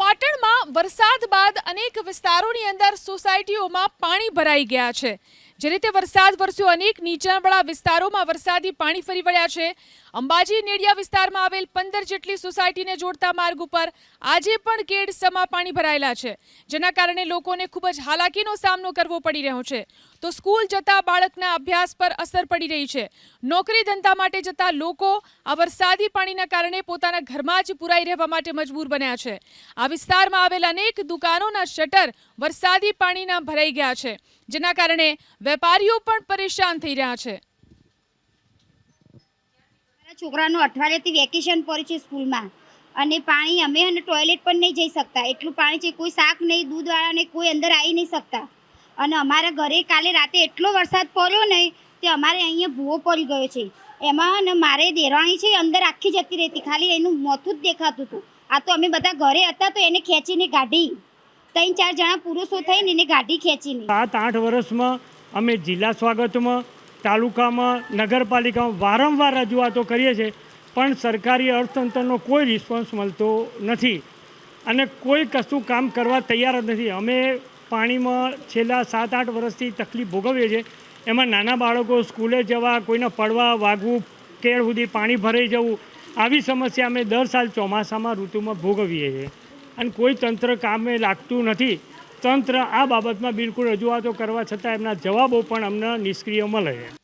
પાટણમાં વરસાદ બાદ અનેક વિસ્તારોની અંદર સોસાયટીઓમાં પાણી ભરાઈ ગયા છે. જે રીતે વરસાદ વરસ્યો, અનેક નીચાણવાળા વિસ્તારોમાં વરસાદી પાણી ફરી વળ્યા છે. અંબાજી નેડિયા વિસ્તારમાં આવેલ પંદર જેટલી સોસાયટીને જોડતા માર્ગ ઉપર આજે પણ કેડ સમા પાણી ભરાયેલા છે, જેના કારણે લોકોને ખૂબ જ હાલાકીનો સામનો કરવો પડી રહ્યો છે. તો સ્કૂલ જતા બાળકના અભ્યાસ પર અસર પડી રહી છે. નોકરી ધંધા માટે જતા લોકો આ વરસાદી પાણીના કારણે પોતાના ઘરમાં જ પુરાઈ રહેવા માટે મજબૂર બન્યા છે. આ વિસ્તારમાં આવેલ અનેક દુકાનોના શટર વરસાદી પાણીના ભરાઈ ગયા છે, જેના કારણે વેપારીઓ પણ પરેશાન થઈ રહ્યા છે. મારા છોકરાનું અઠવાડિયાથી વેકેશન પડ્યું છે સ્કૂલમાં અને પાણી અમે અને ટોયલેટ પણ નહીં જઈ શકતા. એટલું પાણી છે કોઈ શાક નહીં દૂધવાળાને કોઈ અંદર આવી નહીં શકતા. અને અમારા ઘરે કાલે રાતે એટલો વરસાદ પડ્યો નહીં તે અમારે અહીંયા ભૂવો પડી ગયો છે. એમાં અને મારે દેરાણી છે અંદર આખી જતી રહેતી ખાલી એનું મોથું જ દેખાતું હતું. આ તો અમે બધા ઘરે હતા તો એને ખેંચીને કાઢી ત્રણ ચાર જણા પુરુષો થઈને એને ગાડી ખેંચીને. સાત આઠ વર્ષમાં અમે જિલ્લા સ્વાગતમાં, તાલુકામાં, નગરપાલિકામાં વારંવાર રજૂઆતો કરીએ છીએ, પણ સરકારી અર્થતંત્રનો કોઈ રિસ્પોન્સ મળતો નથી. અને કોઈ કશું કામ કરવા તૈયાર જ નથી. અમે પાણીમાં છેલ્લા સાત આઠ વર્ષથી તકલીફ ભોગવીએ છીએ. એમાં નાના બાળકો સ્કૂલે જવા, કોઈને પડવા, વાગવું, કેળ સુધી પાણી ભરાઈ જવું, આવી સમસ્યા અમે દર સાલ ચોમાસામાં ઋતુમાં ભોગવીએ છીએ. અને કોઈ તંત્ર કામે લાગતું નથી. તંત્ર આ બાબતમાં બિલકુલ રજૂઆતો કરવા છતાં એમના જવાબો પણ અમને નિષ્ક્રિય મળે